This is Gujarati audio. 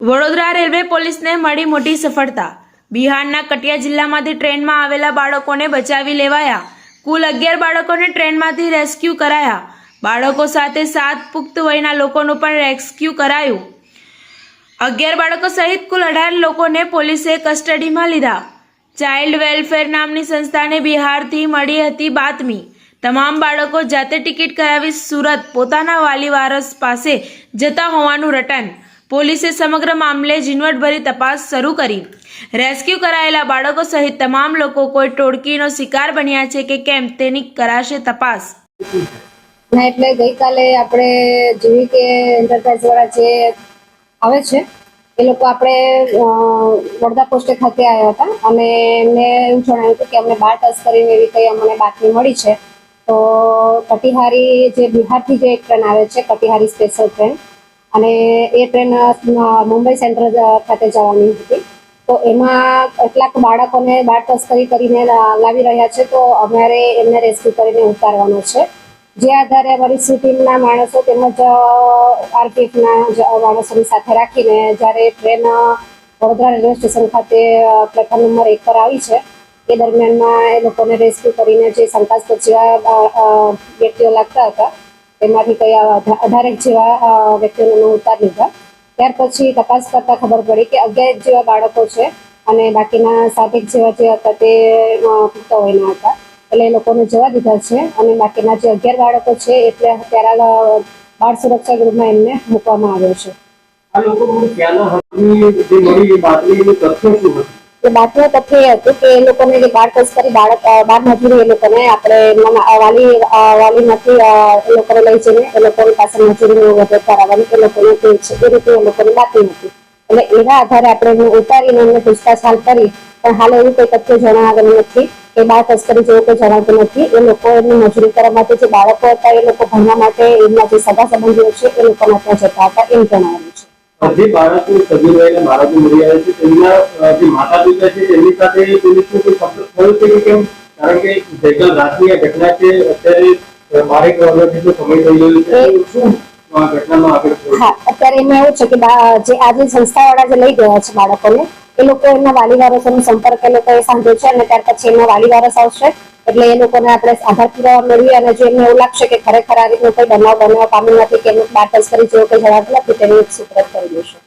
વડોદરા રેલવે પોલીસને મળી મોટી સફળતા. બિહારના કટિયા જિલ્લામાંથી ટ્રેનમાં આવેલા બાળકોને બચાવી લેવાયા. કુલ અગિયાર બાળકોને ટ્રેનમાંથી રેસ્ક્યુ કરાયા. બાળકો સાથે સાત પુખ્ત વયના લોકોનું પણ રેસ્ક્યુ કરાયું. અગિયાર બાળકો સહિત કુલ અઢાર લોકોને પોલીસે કસ્ટડીમાં લીધા. ચાઇલ્ડ વેલફેર નામની સંસ્થાને બિહારથી મળી હતી બાતમી. તમામ બાળકો જાતે ટિકિટ કરાવી સુરત પોતાના વાલી વારસ પાસે જતા હોવાનું રટન. પોલીસે સમગ્ર મામલે ઝીણવટભરી તપાસ શરૂ કરી. રેસ્ક્યુ કરાયેલા બાળકો સહિત તમામ લોકો કોઈ ટોળકીનો શિકાર બન્યા છે કે કેમ તેની કરાશે તપાસ. ના, એટલે ગઈકાલે આપણે જેવી કે એન્ટરપ્રાઇઝ વાળા જે આવે છે, એ લોકો આપણે વડદા પોસ્ટે ખાતે આવ્યા હતા. અને એમને એવું જણાવ્યું હતું કે અમને બાર તસ્કરીની એવી કંઈ અમને બાતમી મળી છે. તો કટિહારી જે બિહારથી જે એક ટ્રેન આવે છે, કટિહારી સ્પેશિયલ ટ્રેન અને એ ટ્રેન મુંબઈ સેન્ટ્રલ ખાતે જવાની હતી. તો એમાં કેટલાક બાળકોને બાળ તસ્કરી કરીને લાવી રહ્યા છે, તો અમારે એમને રેસ્ક્યુ કરીને ઉતારવાનો છે. જે આધારે અમારી સી ટીમના માણસો તેમજ આરપીએફના માણસોની સાથે રાખીને જ્યારે ટ્રેન, વડોદરા રેલવે સ્ટેશન ખાતે પ્લેટફોર્મ નંબર એક પર આવી છે એ દરમિયાનમાં એ લોકોને રેસ્ક્યુ કરીને જે શંકાસ્પદ જેવા વ્યક્તિઓ લાગતા હતા તેમાંથી કઈ અઢા- અઢારેક જેવા વ્યક્તિઓને ઉતારી લીધા. ત્યાર પછી તપાસ કરતા ખબર પડી કે અગિયાર જેવા બાળકો છે અને બાકીના સાતેક જેવા જે હતા તે પૂરતા હોયના હતા. એટલે એ લોકોને જવા દીધા છે અને બાકીના જે અગિયાર બાળકો છે એટલે અત્યારે બાળ સુરક્ષા ગૃહમાં એમને મૂકવામાં આવ્યો છે. આ લોકો ત્યાંના હતી જે મળી એ બાતમીનું તથ્ય શું હતું? એ બાતમીઓ તથ્ય એ હતું કે એ લોકોને જે બાળ તસ્કરી બાળક બાળ મજૂરી એ લોકોને આપણે વાલી વાલીમાંથી એ લોકોને લઈ જઈને એ લોકોની પાસે મજૂરીનો વધે કરાવવાની એ લોકોને તે છે. એ રીતે એ લોકોની બાતમી હતી. એટલે એના આધારે આપણે ઉતારીને એમને પૂછતાછ કરી, પણ હાલ એવું કોઈ તથ્ય જણાવેલું નથી કે બાળ તસ્કરી જેવું કોઈ જણાવતું નથી. એ લોકો એમની મજૂરી કરવા માટે જે બાળકો હતા એ લોકો ભણવા માટે એમના જે સગા સંબંધીઓ છે એ લોકોના ત્યાં જતા હતા એમ જણાવેલું છે જે બાળકો સગીર વયના બાળકો મળી આવે છે તેમના જે માતા પિતા છે તેમની સાથે પોલીસનો કોઈ સંપર્ક થયો છે કે કેમ? કારણ કે ગઈકાલ રાતની આ ઘટના છે અત્યારે બારેક વાગ્યા જેટલો સમય થઈ ગયો છે શું હા અત્યારે એમાં એવું છે કે જે આજે સંસ્થાવાળા જે લઈ ગયા છે બાળકોને એ લોકો એમના વાલી વારસોનો સંપર્ક એ લોકોએ સાંધ્યો છે અને ત્યાર પછી એમના વાલી વારસ આવશે. એટલે એ લોકોને આપણે આધાર પુરાવા મેળવી અને જો એમને એવું લાગશે કે ખરેખર આ રીતનો કોઈ બનાવ બનાવ પામ્યો નથી કે એમનું બાટલ કરી જેવો કોઈ જવાબ નથી, તેની સુપ્રત કરી દઈશું.